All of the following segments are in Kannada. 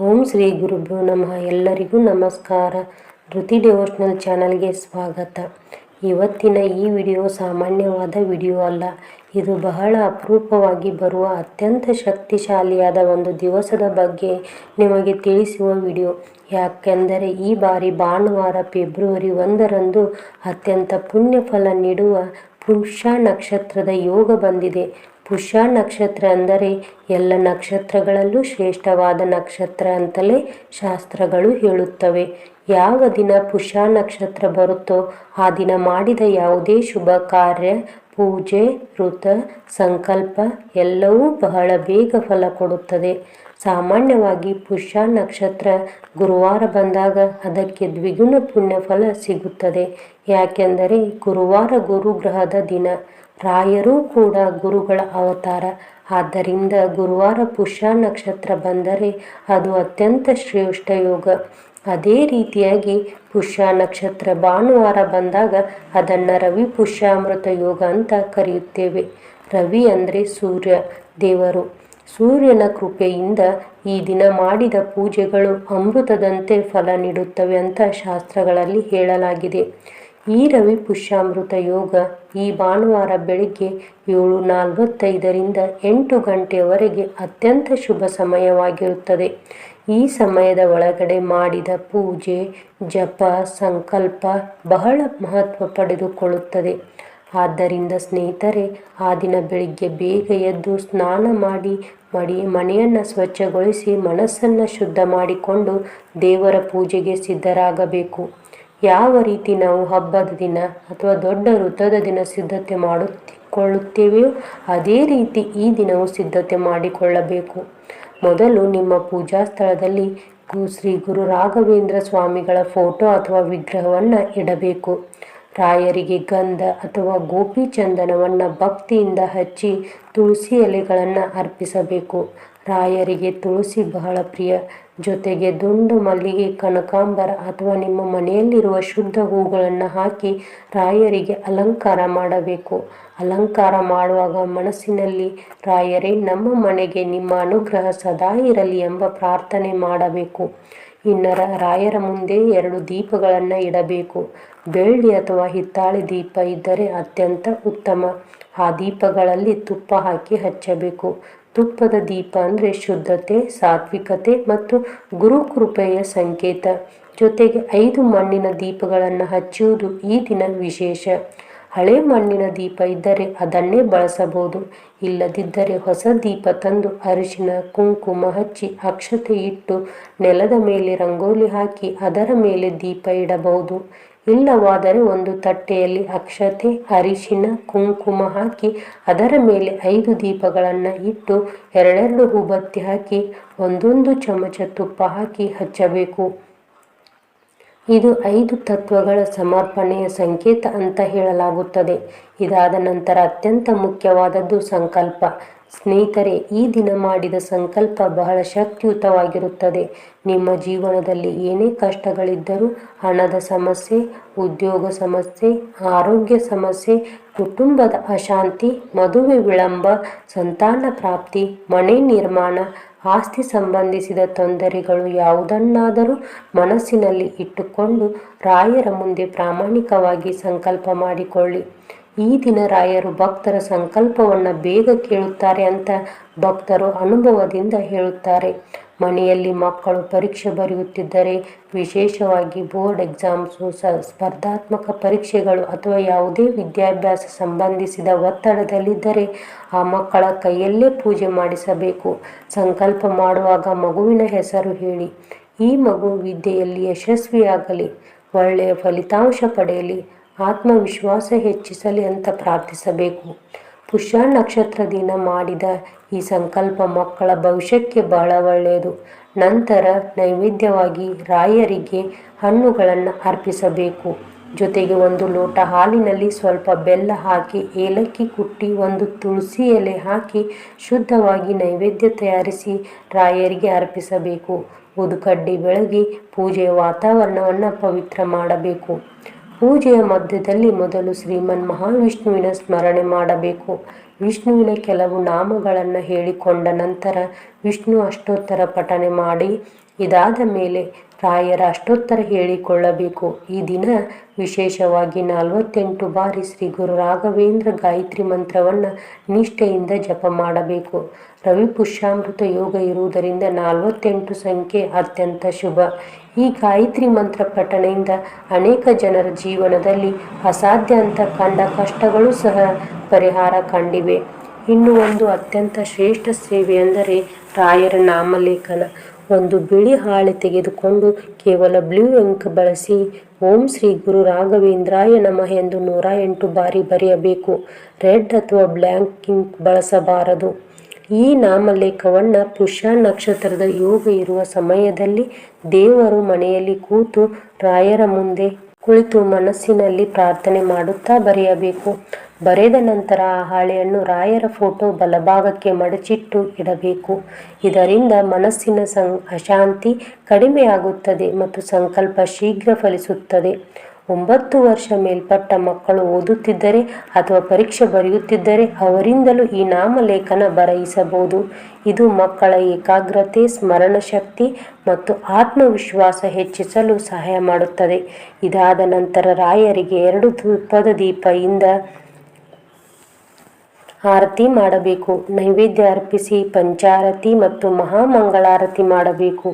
ಓಂ ಶ್ರೀ ಗುರುಭ್ಯೋ ನಮಃ. ಎಲ್ಲರಿಗೂ ನಮಸ್ಕಾರ. ಧೃತಿ ಡಿವೋಷ್ನಲ್ ಚಾನಲ್ಗೆ ಸ್ವಾಗತ. ಇವತ್ತಿನ ಈ ವಿಡಿಯೋ ಸಾಮಾನ್ಯವಾದ ವಿಡಿಯೋ ಅಲ್ಲ. ಇದು ಬಹಳ ಅಪರೂಪವಾಗಿ ಬರುವ ಅತ್ಯಂತ ಶಕ್ತಿಶಾಲಿಯಾದ ಒಂದು ದಿವಸದ ಬಗ್ಗೆ ನಿಮಗೆ ತಿಳಿಸುವ ವಿಡಿಯೋ. ಯಾಕೆಂದರೆ ಈ ಬಾರಿ ಭಾನುವಾರ ಫೆಬ್ರವರಿ ಒಂದರಂದು ಅತ್ಯಂತ ಪುಣ್ಯಫಲ ನೀಡುವ ಪುಷ್ಯ ನಕ್ಷತ್ರದ ಯೋಗ ಬಂದಿದೆ. ಪುಷ್ಯ ನಕ್ಷತ್ರ ಅಂದರೆ ಎಲ್ಲ ನಕ್ಷತ್ರಗಳಲ್ಲೂ ಶ್ರೇಷ್ಠವಾದ ನಕ್ಷತ್ರ ಅಂತಲೇ ಶಾಸ್ತ್ರಗಳು ಹೇಳುತ್ತವೆ. ಯಾವ ದಿನ ಪುಷ್ಯ ನಕ್ಷತ್ರ ಬರುತ್ತೋ ಆ ದಿನ ಮಾಡಿದ ಯಾವುದೇ ಶುಭ ಕಾರ್ಯ, ಪೂಜೆ ವೃತ ಸಂಕಲ್ಪ ಎಲ್ಲವೂ ಬಹಳ ಬೇಗ ಫಲ ಕೊಡುತ್ತದೆ. ಸಾಮಾನ್ಯವಾಗಿ ಪುಷ್ಯ ನಕ್ಷತ್ರ ಗುರುವಾರ ಬಂದಾಗ ಅದಕ್ಕೆ ದ್ವಿಗುಣ ಪುಣ್ಯ ಫಲ ಸಿಗುತ್ತದೆ. ಯಾಕೆಂದರೆ ಗುರುವಾರ ಗುರುಗ್ರಹದ ದಿನ. ರಾಯರೂ ಕೂಡ ಗುರುಗಳ ಅವತಾರ. ಆದ್ದರಿಂದ ಗುರುವಾರ ಪುಷ್ಯ ನಕ್ಷತ್ರ ಬಂದರೆ ಅದು ಅತ್ಯಂತ ಶ್ರೇಷ್ಠ ಯೋಗ. ಅದೇ ರೀತಿಯಾಗಿ ಪುಷ್ಯ ನಕ್ಷತ್ರ ಭಾನುವಾರ ಬಂದಾಗ ಅದನ್ನು ರವಿ ಪುಷ್ಯಾಮೃತ ಯೋಗ ಅಂತ ಕರೆಯುತ್ತೇವೆ. ರವಿ ಅಂದರೆ ಸೂರ್ಯ, ದೇವರು. ಸೂರ್ಯನ ಕೃಪೆಯಿಂದ ಈ ದಿನ ಮಾಡಿದ ಪೂಜೆಗಳು ಅಮೃತದಂತೆ ಫಲ ನೀಡುತ್ತವೆ ಅಂತ ಶಾಸ್ತ್ರಗಳಲ್ಲಿ ಹೇಳಲಾಗಿದೆ. ಈ ರವಿ ಪುಷ್ಯಾಮೃತ ಯೋಗ ಈ ಭಾನುವಾರ ಬೆಳಿಗ್ಗೆ ಏಳು ನಲವತ್ತೈದರಿಂದ ಎಂಟು ಗಂಟೆಯವರೆಗೆ ಅತ್ಯಂತ ಶುಭ ಸಮಯವಾಗಿರುತ್ತದೆ. ಈ ಸಮಯದ ಒಳಗಡೆ ಮಾಡಿದ ಪೂಜೆ, ಜಪ, ಸಂಕಲ್ಪ ಬಹಳ ಮಹತ್ವ ಪಡೆದುಕೊಳ್ಳುತ್ತದೆ. ಆದ್ದರಿಂದ ಸ್ನೇಹಿತರೆ, ಆ ದಿನ ಬೆಳಿಗ್ಗೆ ಬೇಗ ಎದ್ದು ಸ್ನಾನ ಮಾಡಿ, ಮಡಿ, ಮನೆಯನ್ನು ಸ್ವಚ್ಛಗೊಳಿಸಿ ಮನಸ್ಸನ್ನು ಶುದ್ಧ ಮಾಡಿಕೊಂಡು ದೇವರ ಪೂಜೆಗೆ ಸಿದ್ಧರಾಗಬೇಕು. ಯಾವ ರೀತಿ ನಾವು ಹಬ್ಬದ ದಿನ ಅಥವಾ ದೊಡ್ಡ ವೃತ್ತದ ದಿನ ಸಿದ್ಧತೆ ಮಾಡುತ್ತಿಕೊಳ್ಳುತ್ತೇವೆಯೋ ಅದೇ ರೀತಿ ಈ ದಿನವೂ ಸಿದ್ಧತೆ ಮಾಡಿಕೊಳ್ಳಬೇಕು. ಮೊದಲು ನಿಮ್ಮ ಪೂಜಾ ಸ್ಥಳದಲ್ಲಿ ಶ್ರೀ ಗುರು ರಾಘವೇಂದ್ರ ಸ್ವಾಮಿಗಳ ಫೋಟೋ ಅಥವಾ ವಿಗ್ರಹವನ್ನು ಇಡಬೇಕು. ರಾಯರಿಗೆ ಗಂಧ ಅಥವಾ ಗೋಪಿ ಚಂದನವನ್ನು ಭಕ್ತಿಯಿಂದ ಹಚ್ಚಿ ತುಳಸಿ ಎಲೆಗಳನ್ನು ಅರ್ಪಿಸಬೇಕು. ರಾಯರಿಗೆ ತುಳಸಿ ಬಹಳ ಪ್ರಿಯ. ಜೊತೆಗೆ ದುಂಡು ಮಲ್ಲಿಗೆ, ಕನಕಾಂಬರ ಅಥವಾ ನಿಮ್ಮ ಮನೆಯಲ್ಲಿರುವ ಶುದ್ಧ ಹೂಗಳನ್ನು ಹಾಕಿ ರಾಯರಿಗೆ ಅಲಂಕಾರ ಮಾಡಬೇಕು. ಅಲಂಕಾರ ಮಾಡುವಾಗ ಮನಸ್ಸಿನಲ್ಲಿ, ರಾಯರೇ, ನಮ್ಮ ಮನೆಗೆ ನಿಮ್ಮ ಅನುಗ್ರಹ ಸದಾ ಇರಲಿ ಎಂಬ ಪ್ರಾರ್ಥನೆ ಮಾಡಬೇಕು. ಇನ್ನರ, ರಾಯರ ಮುಂದೆ ಎರಡು ದೀಪಗಳನ್ನು ಇಡಬೇಕು. ಬೆಳ್ಳಿ ಅಥವಾ ಹಿತ್ತಾಳೆ ದೀಪ ಇದ್ದರೆ ಅತ್ಯಂತ ಉತ್ತಮ. ಆ ದೀಪಗಳಲ್ಲಿ ತುಪ್ಪ ಹಾಕಿ ಹಚ್ಚಬೇಕು. ತುಪ್ಪದ ದೀಪ ಅಂದರೆ ಶುದ್ಧತೆ, ಸಾತ್ವಿಕತೆ ಮತ್ತು ಗುರುಕೃಪೆಯ ಸಂಕೇತ. ಜೊತೆಗೆ ಐದು ಮಣ್ಣಿನ ದೀಪಗಳನ್ನು ಹಚ್ಚುವುದು ಈ ದಿನ ವಿಶೇಷ. ಹಳೆ ಮಣ್ಣಿನ ದೀಪ ಇದ್ದರೆ ಅದನ್ನೇ ಬಳಸಬಹುದು. ಇಲ್ಲದಿದ್ದರೆ ಹೊಸ ದೀಪ ತಂದು ಅರಿಶಿನ ಕುಂಕುಮ ಹಚ್ಚಿ ಅಕ್ಷತೆ ಇಟ್ಟು ನೆಲದ ಮೇಲೆ ರಂಗೋಲಿ ಹಾಕಿ ಅದರ ಮೇಲೆ ದೀಪ ಇಡಬಹುದು. ಇಲ್ಲವಾದರೆ ಒಂದು ತಟ್ಟೆಯಲ್ಲಿ ಅಕ್ಷತೆ ಅರಿಶಿನ ಕುಂಕುಮ ಹಾಕಿ ಅದರ ಮೇಲೆ ಐದು ದೀಪಗಳನ್ನು ಇಟ್ಟು ಎರಡೆರಡು ಹೂಬತ್ತಿ ಹಾಕಿ ಒಂದೊಂದು ಚಮಚ ತುಪ್ಪ ಹಾಕಿ ಹಚ್ಚಬೇಕು. ಇದು ಐದು ತತ್ವಗಳ ಸಮರ್ಪಣೆಯ ಸಂಕೇತ ಅಂತ ಹೇಳಲಾಗುತ್ತದೆ. ಇದಾದ ನಂತರ ಅತ್ಯಂತ ಮುಖ್ಯವಾದದ್ದು ಸಂಕಲ್ಪ. ಸ್ನೇಹಿತರೆ, ಈ ದಿನ ಮಾಡಿದ ಸಂಕಲ್ಪ ಬಹಳ ಶಕ್ತಿಯುತವಾಗಿರುತ್ತದೆ. ನಿಮ್ಮ ಜೀವನದಲ್ಲಿ ಏನೇ ಕಷ್ಟಗಳಿದ್ದರೂ ಹಣದ ಸಮಸ್ಯೆ, ಉದ್ಯೋಗ ಸಮಸ್ಯೆ, ಆರೋಗ್ಯ ಸಮಸ್ಯೆ, ಕುಟುಂಬದ ಅಶಾಂತಿ, ಮದುವೆ ವಿಳಂಬ, ಸಂತಾನ ಪ್ರಾಪ್ತಿ, ಮನೆ ನಿರ್ಮಾಣ ಆಸ್ತಿ ಸಂಬಂಧಿಸಿದ ತೊಂದರೆಗಳು ಯಾವುದನ್ನಾದರೂ ಮನಸ್ಸಿನಲ್ಲಿ ಇಟ್ಟುಕೊಂಡು ರಾಯರ ಮುಂದೆ ಪ್ರಾಮಾಣಿಕವಾಗಿ ಸಂಕಲ್ಪ ಮಾಡಿಕೊಳ್ಳಿ. ಈ ದಿನ ರಾಯರು ಭಕ್ತರ ಸಂಕಲ್ಪವನ್ನು ಬೇಗ ಕೇಳುತ್ತಾರೆ ಅಂತ ಭಕ್ತರು ಅನುಭವದಿಂದ ಹೇಳುತ್ತಾರೆ. ಮನೆಯಲ್ಲಿ ಮಕ್ಕಳು ಪರೀಕ್ಷೆ ಬರೆಯುತ್ತಿದ್ದರೆ ವಿಶೇಷವಾಗಿ ಬೋರ್ಡ್ ಎಕ್ಸಾಮ್ಸು ಸ್ಪರ್ಧಾತ್ಮಕ ಪರೀಕ್ಷೆಗಳು ಅಥವಾ ಯಾವುದೇ ವಿದ್ಯಾಭ್ಯಾಸ ಸಂಬಂಧಿಸಿದ ಒತ್ತಡದಲ್ಲಿದ್ದರೆ ಆ ಮಕ್ಕಳ ಕೈಯಲ್ಲೇ ಪೂಜೆ ಮಾಡಿಸಬೇಕು. ಸಂಕಲ್ಪ ಮಾಡುವಾಗ ಮಗುವಿನ ಹೆಸರು ಹೇಳಿ. ಈ ಮಗು ವಿದ್ಯೆಯಲ್ಲಿ ಯಶಸ್ವಿಯಾಗಲಿ, ಒಳ್ಳೆಯ ಫಲಿತಾಂಶ ಪಡೆಯಲಿ, ಆತ್ಮವಿಶ್ವಾಸ ಹೆಚ್ಚಿಸಲಿ ಅಂತ ಪ್ರಾರ್ಥಿಸಬೇಕು. ಪುಷ್ಯ ನಕ್ಷತ್ರ ದಿನ ಮಾಡಿದ ಈ ಸಂಕಲ್ಪ ಮಕ್ಕಳ ಭವಿಷ್ಯಕ್ಕೆ ಬಹಳ ಒಳ್ಳೆಯದು. ನಂತರ ನೈವೇದ್ಯವಾಗಿ ರಾಯರಿಗೆ ಹಣ್ಣುಗಳನ್ನು ಅರ್ಪಿಸಬೇಕು. ಜೊತೆಗೆ ಒಂದು ಲೋಟ ಹಾಲಿನಲ್ಲಿ ಸ್ವಲ್ಪ ಬೆಲ್ಲ ಹಾಕಿ, ಏಲಕ್ಕಿ ಕುಟ್ಟಿ, ಒಂದು ತುಳಸಿ ಎಲೆ ಹಾಕಿ ಶುದ್ಧವಾಗಿ ನೈವೇದ್ಯ ತಯಾರಿಸಿ ರಾಯರಿಗೆ ಅರ್ಪಿಸಬೇಕು. ಉದುಕಡ್ಡಿ ಬೆಳಗಿ ಪೂಜೆಯ ವಾತಾವರಣವನ್ನು ಪವಿತ್ರ ಮಾಡಬೇಕು. ಪೂಜೆಯ ಮಧ್ಯದಲ್ಲಿ ಮೊದಲು ಶ್ರೀಮನ್ ಮಹಾವಿಷ್ಣುವಿನ ಸ್ಮರಣೆ ಮಾಡಬೇಕು. ವಿಷ್ಣುವಿನ ಕೆಲವು ನಾಮಗಳನ್ನು ಹೇಳಿಕೊಂಡ ನಂತರ ವಿಷ್ಣು ಅಷ್ಟೋತ್ತರ ಪಠನೆ ಮಾಡಿ ಇದಾದ ಮೇಲೆ ರಾಯರ ಅಷ್ಟೋತ್ತರ ಹೇಳಿಕೊಳ್ಳಬೇಕು. ಈ ದಿನ ವಿಶೇಷವಾಗಿ ನಲವತ್ತೆಂಟು ಬಾರಿ ಶ್ರೀ ಗುರು ರಾಘವೇಂದ್ರ ಗಾಯತ್ರಿ ಮಂತ್ರವನ್ನು ನಿಷ್ಠೆಯಿಂದ ಜಪ ಮಾಡಬೇಕು. ರವಿ ಪುಷ್ಯಾಮೃತ ಯೋಗ ಇರುವುದರಿಂದ ನಲವತ್ತೆಂಟು ಸಂಖ್ಯೆ ಅತ್ಯಂತ ಶುಭ. ಈ ಗಾಯತ್ರಿ ಮಂತ್ರ ಪಠಣೆಯಿಂದ ಅನೇಕ ಜನರ ಜೀವನದಲ್ಲಿ ಅಸಾಧ್ಯ ಅಂತ ಕಂಡ ಕಷ್ಟಗಳು ಸಹ ಪರಿಹಾರ ಕಂಡಿವೆ. ಇನ್ನು ಒಂದು ಅತ್ಯಂತ ಶ್ರೇಷ್ಠ ಸೇವೆ ಎಂದರೆ ರಾಯರ ನಾಮಲೇಖನ. ಒಂದು ಬಿಳಿ ಹಾಳೆ ತೆಗೆದುಕೊಂಡು ಕೇವಲ ಬ್ಲೂ ಅಂಕ್ ಬಳಸಿ ಓಂ ಶ್ರೀ ಗುರು ರಾಘವೇಂದ್ರಾಯ ನಮಃ ಎಂದು ನೂರ ಎಂಟು ಬಾರಿ ಬರೆಯಬೇಕು. ರೆಡ್ ಅಥವಾ ಬ್ಲ್ಯಾಂಕ್ ಇಂಕ್ ಬಳಸಬಾರದು. ಈ ನಾಮಲೇಖವನ್ನು ಪುಷ್ಯ ನಕ್ಷತ್ರದ ಯೋಗ ಇರುವ ಸಮಯದಲ್ಲಿ ದೇವರು ಮನೆಯಲ್ಲಿ ಕೂತು ರಾಯರ ಮುಂದೆ ಕುಳಿತು ಮನಸ್ಸಿನಲ್ಲಿ ಪ್ರಾರ್ಥನೆ ಮಾಡುತ್ತಾ ಬರೆಯಬೇಕು. ಬರೆದ ನಂತರ ಆ ಹಾಳೆಯನ್ನು ರಾಯರ ಫೋಟೋ ಬಲಭಾಗಕ್ಕೆ ಮಡಚಿಟ್ಟು ಇಡಬೇಕು. ಇದರಿಂದ ಮನಸ್ಸಿನ ಸಂ ಅಶಾಂತಿ ಕಡಿಮೆಯಾಗುತ್ತದೆ ಮತ್ತು ಸಂಕಲ್ಪ ಶೀಘ್ರ ಫಲಿಸುತ್ತದೆ. ಒಂಬತ್ತು ವರ್ಷ ಮೇಲ್ಪಟ್ಟ ಮಕ್ಕಳು ಓದುತ್ತಿದ್ದರೆ ಅಥವಾ ಪರೀಕ್ಷೆ ಬರೆಯುತ್ತಿದ್ದರೆ ಅವರಿಂದಲೂ ಈ ನಾಮಲೇಖನ ಬರೆಯಿಸಬಹುದು. ಇದು ಮಕ್ಕಳ ಏಕಾಗ್ರತೆ ಸ್ಮರಣ ಶಕ್ತಿ ಮತ್ತು ಆತ್ಮವಿಶ್ವಾಸ ಹೆಚ್ಚಿಸಲು ಸಹಾಯ ಮಾಡುತ್ತದೆ. ಇದಾದ ನಂತರ ರಾಯರಿಗೆ ಎರಡು ಧೂಪದ ದೀಪದಿಂದ ಆರತಿ ಮಾಡಬೇಕು. ನೈವೇದ್ಯ ಅರ್ಪಿಸಿ ಪಂಚಾರತಿ ಮತ್ತು ಮಹಾಮಂಗಳಾರತಿ ಮಾಡಬೇಕು.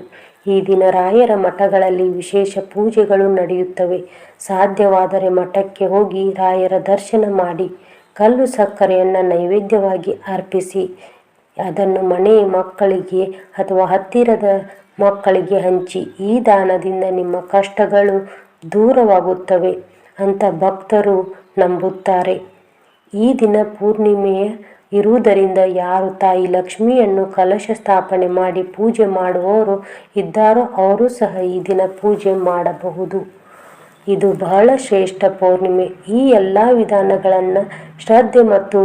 ಈ ದಿನ ರಾಯರ ಮಠಗಳಲ್ಲಿ ವಿಶೇಷ ಪೂಜೆಗಳು ನಡೆಯುತ್ತವೆ. ಸಾಧ್ಯವಾದರೆ ಮಠಕ್ಕೆ ಹೋಗಿ ರಾಯರ ದರ್ಶನ ಮಾಡಿ, ಕಲ್ಲು ಸಕ್ಕರೆಯನ್ನು ನೈವೇದ್ಯವಾಗಿ ಅರ್ಪಿಸಿ, ಅದನ್ನು ಮನೆ ಮಕ್ಕಳಿಗೆ ಅಥವಾ ಹತ್ತಿರದ ಮಕ್ಕಳಿಗೆ ಹಂಚಿ, ಈ ದಾನದಿಂದ ನಿಮ್ಮ ಕಷ್ಟಗಳು ದೂರವಾಗುತ್ತವೆ ಅಂತ ಭಕ್ತರು ನಂಬುತ್ತಾರೆ. ಈ ದಿನ ಪೂರ್ಣಿಮೆಯ ಇರುವುದರಿಂದ ಯಾರು ತಾಯಿ ಲಕ್ಷ್ಮಿಯನ್ನು ಕಲಶ ಸ್ಥಾಪನೆ ಮಾಡಿ ಪೂಜೆ ಮಾಡುವವರು ಇದ್ದಾರೋ ಅವರು ಸಹ ಈ ದಿನ ಪೂಜೆ ಮಾಡಬಹುದು. ಇದು ಬಹಳ ಶ್ರೇಷ್ಠ ಪೌರ್ಣಿಮೆ. ಈ ಎಲ್ಲ ವಿಧಾನಗಳನ್ನು ಶ್ರದ್ಧೆ ಮತ್ತು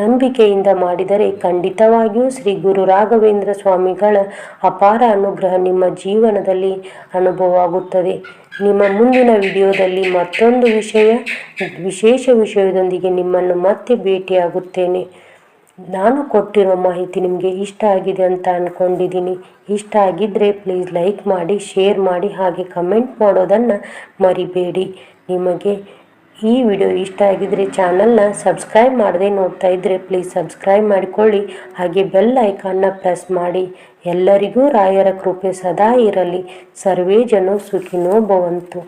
ನಂಬಿಕೆಯಿಂದ ಮಾಡಿದರೆ ಖಂಡಿತವಾಗಿಯೂ ಶ್ರೀ ಗುರು ರಾಘವೇಂದ್ರ ಸ್ವಾಮಿಗಳ ಅಪಾರ ಅನುಗ್ರಹ ನಿಮ್ಮ ಜೀವನದಲ್ಲಿ ಅನುಭವವಾಗುತ್ತದೆ. ನಿಮ್ಮ ಮುಂದಿನ ವಿಡಿಯೋದಲ್ಲಿ ಮತ್ತೊಂದು ವಿಷಯ, ವಿಶೇಷ ವಿಷಯದೊಂದಿಗೆ ನಿಮ್ಮನ್ನು ಮತ್ತೆ ಭೇಟಿಯಾಗುತ್ತೇನೆ. ನಾನು ಕೊಟ್ಟಿರೋ ಮಾಹಿತಿ ನಿಮಗೆ ಇಷ್ಟ ಆಗಿದೆ ಅಂತ ಅಂದ್ಕೊಂಡಿದ್ದೀನಿ ಇಷ್ಟ ಆಗಿದ್ದರೆ ಪ್ಲೀಸ್ ಲೈಕ್ ಮಾಡಿ ಶೇರ್ ಮಾಡಿ, ಹಾಗೆ ಕಮೆಂಟ್ ಮಾಡೋದನ್ನು ಮರಿಬೇಡಿ. ನಿಮಗೆ ಈ ವಿಡಿಯೋ ಇಷ್ಟ ಆಗಿದ್ದರೆ ಚಾನಲ್ನ ಸಬ್ಸ್ಕ್ರೈಬ್ ಮಾಡದೆ ನೋಡ್ತಾ ಇದ್ದರೆ ಪ್ಲೀಸ್ ಸಬ್ಸ್ಕ್ರೈಬ್ ಮಾಡಿಕೊಳ್ಳಿ. ಹಾಗೆ ಬೆಲ್ ಐಕಾನ್ನ ಪ್ರೆಸ್ ಮಾಡಿ. ಎಲ್ಲರಿಗೂ ರಾಯರ ಕೃಪೆ ಸದಾ ಇರಲಿ. ಸರ್ವೇ ಜನ ಸುಖಿನೋ ಭವಂತು.